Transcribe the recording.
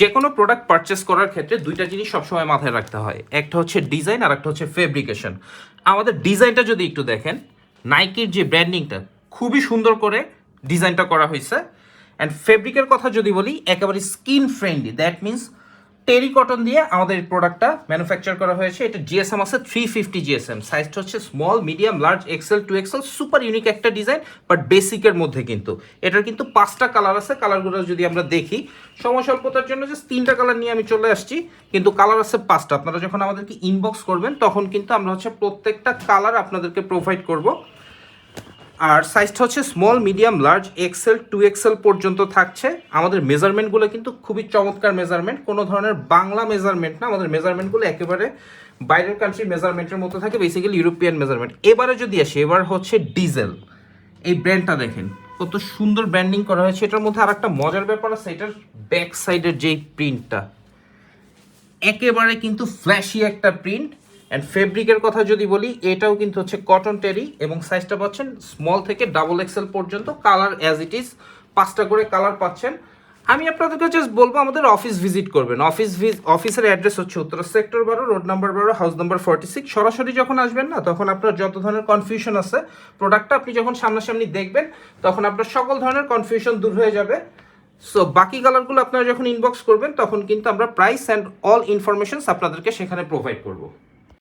যে কোনো product purchase করার ক্ষেত্রে দুইটা জিনিস সবসময় মাথায় রাখতে হয়। একটা হচ্ছে ডিজাইন আর একটা হচ্ছে ফেব্রিকেশন আমাদের ডিজাইনটা যদি একটু দেখেন নাইকির যে ব্র্যান্ডিংটা খুবই সুন্দর করে ডিজাইনটা করা হয়েছে অ্যান্ড ফেব্রিকের কথা যদি বলি, একেবারে skin friendly that means terry cotton দিয়ে আমাদের প্রোডাক্টটা ম্যানুফ্যাকচার করা হয়েছে। এটা জিএসএম আছে থ্রি ফিফটি জিএসএম সাইজটা হচ্ছে small medium large XL two XL super unique একটা ডিজাইন বাট বেসিকের মধ্যে কিন্তু। এটার কিন্তু পাঁচটা কালার আছে কালারগুলো যদি আমরা দেখি, সময় স্বল্পতার জন্য যে তিনটা কালার নিয়ে আমি চলে আসছি, কিন্তু কালার আছে পাঁচটা। আপনারা যখন আমাদেরকে ইনবক্স করবেন, তখন কিন্তু আমরা হচ্ছে প্রত্যেকটা কালার আপনাদেরকে প্রোভাইড করব। আর সাইজটা হচ্ছে small medium large XL two XL পর্যন্ত থাকছে। আমাদের মেজারমেন্টগুলো কিন্তু খুবই চমৎকার মেজারমেন্ট কোনো ধরনের বাংলা মেজারমেন্ট না, আমাদের মেজারমেন্টগুলো একেবারে বাইরের কান্ট্রি মেজারমেন্টের মতো থাকে বেসিক্যালি ইউরোপিয়ান মেজারমেন্ট এবারে যদি আসে, এবার হচ্ছে ডিজেল এই ব্র্যান্ডটা দেখেন, কত সুন্দর ব্র্যান্ডিং করা হয়েছে। এটার মধ্যে আর একটা মজার ব্যাপার আছে, এটার ব্যাক সাইডের যেই প্রিন্টটা একেবারে কিন্তু ফ্ল্যাশি একটা প্রিন্ট অ্যান্ড ফেব্রিকের কথা যদি বলি, এটাও কিন্তু হচ্ছে কটন টেরি এবং সাইজটা পাচ্ছেন স্মল থেকে ডাবল এক্সেল পর্যন্ত। কালার অ্যাজ ইট ইজ পাঁচটা করে কালার পাচ্ছেন। আমি আপনাদেরকে জাস্ট বলব, আমাদের অফিস ভিজিট করবেন। অফিস অফিসের অ্যাড্রেস হচ্ছে উত্তর সেক্টর বারো রোড নাম্বার বারো হাউস নাম্বার ফর্টি সিক্স সরাসরি যখন আসবেন না, তখন আপনার যত ধরনের কনফিউশন আছে প্রোডাক্টটা আপনি যখন সামনাসামনি দেখবেন, তখন আপনার সকল ধরনের কনফিউশন দূর হয়ে যাবে। সো বাকি কালারগুলো আপনারা যখন ইনবক্স করবেন, তখন কিন্তু আমরা প্রাইস অ্যান্ড অল ইনফরমেশনস আপনাদেরকে সেখানে প্রোভাইড করব।